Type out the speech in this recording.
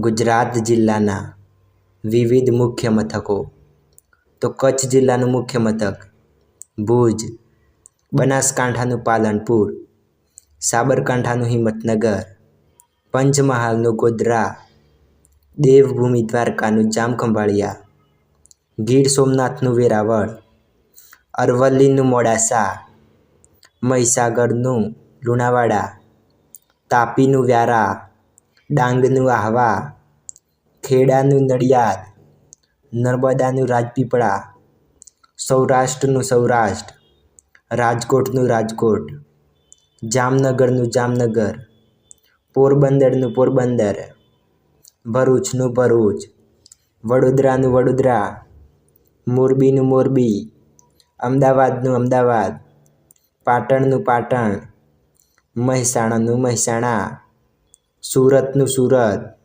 ગુજરાત જિલ્લાના વિવિધ મુખ્ય મથકો. તો કચ્છ જિલ્લાનું મુખ્ય મથક ભુજ, બનાસકાંઠાનું પાલનપુર, સાબરકાંઠાનું હિંમતનગર, પંચમહાલનું ગોધરા, દેવભૂમિ દ્વારકાનું જામખંભાળિયા, ગીર સોમનાથનું વેરાવળ, અરવલ્લીનું મોડાસા, મહીસાગરનું લુણાવાડા, તાપીનું વ્યારા ડાંગનું આહવા, ખેડાનું નડિયાદ, નર્મદાનું રાજપીપળા, સૌરાષ્ટ્રનું સૌરાષ્ટ્ર, રાજકોટનું રાજકોટ, જામનગરનું જામનગર, પોરબંદરનું પોરબંદર, ભરૂચનું ભરૂચ, વડોદરાનું વડોદરા, મોરબીનું મોરબી, અમદાવાદનું અમદાવાદ, પાટણનું પાટણ, મહેસાણાનું મહેસાણા સુરતનું સુરત.